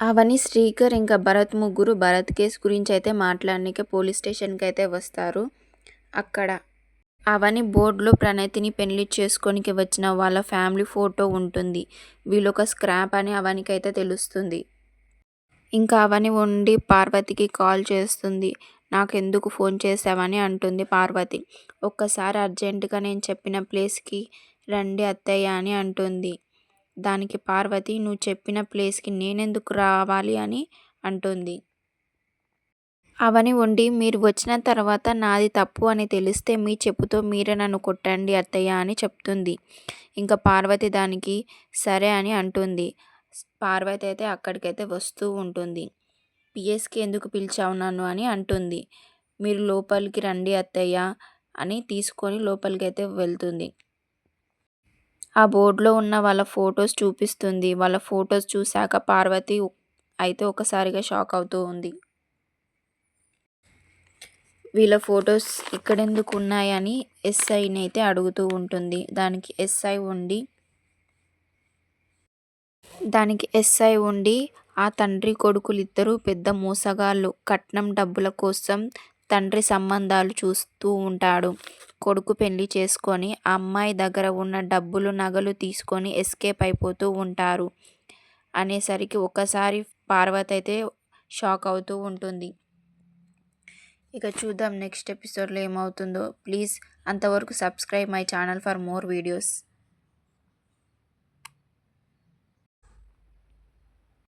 అవని శ్రీకర్ ఇంకా భరత్ ముగ్గురు భరత్ కేసు గురించి అయితే మాట్లాడనికే పోలీస్ స్టేషన్కి అయితే వస్తారు. అక్కడ అవని బోర్డులో ప్రణతిని పెళ్ళి చేసుకోనికి వచ్చిన వాళ్ళ ఫ్యామిలీ ఫోటో ఉంటుంది. వీళ్ళొక స్క్రాప్ అని అవనికి అయితే తెలుస్తుంది. ఇంకా అవని ఉండి పార్వతికి కాల్ చేస్తుంది. నాకెందుకు ఫోన్ చేసావని? అంటుంది పార్వతి. ఒక్కసారి అర్జెంటుగా నేను చెప్పిన ప్లేస్కి రండి అత్తయ్య అని అంటుంది. దానికి పార్వతి నువ్వు చెప్పిన ప్లేస్కి నేనెందుకు రావాలి అని అంటుంది. అవని ఉండి మీరు వచ్చిన తర్వాత నాది తప్పు అని తెలిస్తే మీ చెప్పుతో మీరే నన్ను కొట్టండి అత్తయ్య అని చెప్తుంది. ఇంకా పార్వతి దానికి సరే అని అంటుంది. పార్వతి అయితే అక్కడికైతే వస్తూ ఉంటుంది. పిఎస్కి ఎందుకు పిలిచావు నన్ను అని అంటుంది. మీరు లోపలికి రండి అత్తయ్య అని తీసుకొని లోపలికి అయితే వెళ్తుంది. ఆ బోర్డులో ఉన్న వాళ్ళ ఫొటోస్ చూపిస్తుంది. వాళ్ళ ఫొటోస్ చూశాక పార్వతి అయితే ఒకసారిగా షాక్ అవుతూ ఉంది. వీళ్ళ ఫొటోస్ ఎక్కడెందుకు ఉన్నాయని ఎస్ఐని అయితే అడుగుతూ ఉంటుంది. దానికి ఎస్ఐ ఉండి దానికి ఎస్ఐ ఉండి ఆ తండ్రి కొడుకులు ఇద్దరు పెద్ద మోసగాళ్ళు. కట్నం డబ్బుల కోసం తండ్రి సంబంధాలు చూస్తూ ఉంటాడు. కొడుకు పెళ్ళి చేసుకొని ఆ అమ్మాయి దగ్గర ఉన్న డబ్బులు నగలు తీసుకొని ఎస్కేప్ అయిపోతూ ఉంటారు అనేసరికి ఒకసారి పార్వతి అయితే షాక్ అవుతూ ఉంటుంది. ఇక చూద్దాం నెక్స్ట్ ఎపిసోడ్లో ఏమవుతుందో. ప్లీజ్ అంతవరకు subscribe my channel for more videos.